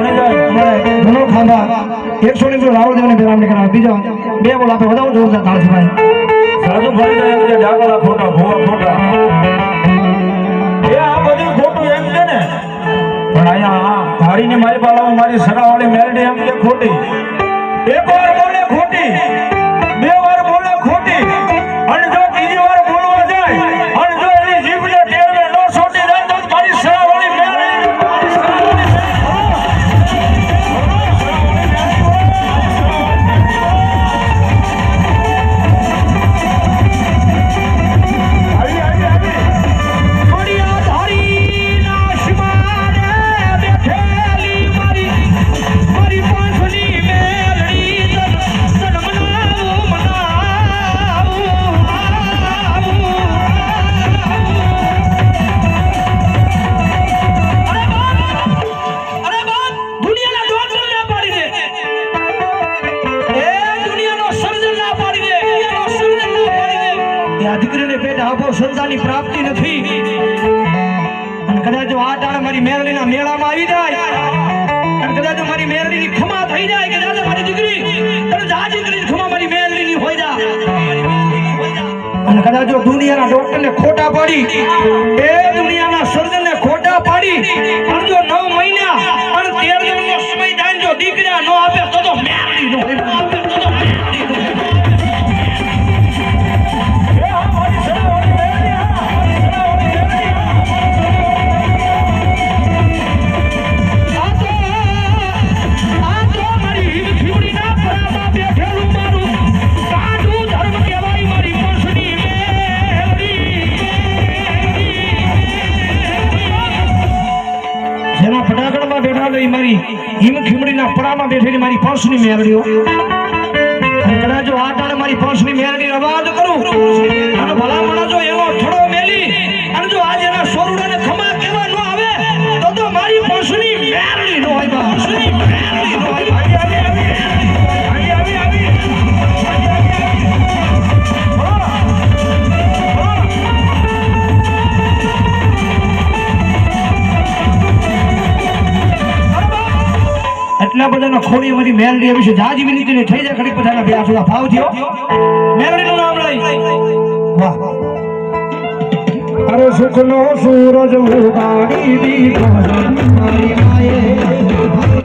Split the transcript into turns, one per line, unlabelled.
સાધુ ભણી
અમારે ઘણો ખાંભા. એકસો ને એકસો રાવળ દેવને કરાવે બીજો બે બોલ આપે. વધાવો જોરદાર
આ બધું ખોટું એમ છે ને. પણ અહીંયા આ મારી બાળામાં મારી સગાવાળી મેલડી એમ કે ખોટી. એક વાર ખોટી.
આ દીકરીને પેટ આપો, સંતાનની પ્રાપ્તિ નથી. અને કદાચ આ ટાણે મારી મેરળીના મેળામાં આવી જાય, અને કદાચ મારી મેરડીની ખમા થઈ જાય કે દાદા, મારી દીકરી આ દીકરી ખમા મારી મેરડીની હોય જા. અને કદાચ દુનિયાના ડોક્ટરને ખોટા પાડી એ દુનિયાના
એ મારી
હિમ
ખીમડીના પડામાં બેઠેલી મારી પંસની મેરડીઓ. કદાચ જો આ કારણે મારી પંસની મેરડી અવાજ કરું, અને ભલામણા જો એનો થોડો એટલા બધાના ખોડી મારી આવી વિશે જાજી બી લીધી થઈ જાય ઘડીક બધાના બે આસુડા ભાવ થયો. મેરડીનું નામ વાહ. અરે સુખનો સૂરજ ઉગાડી દીધો.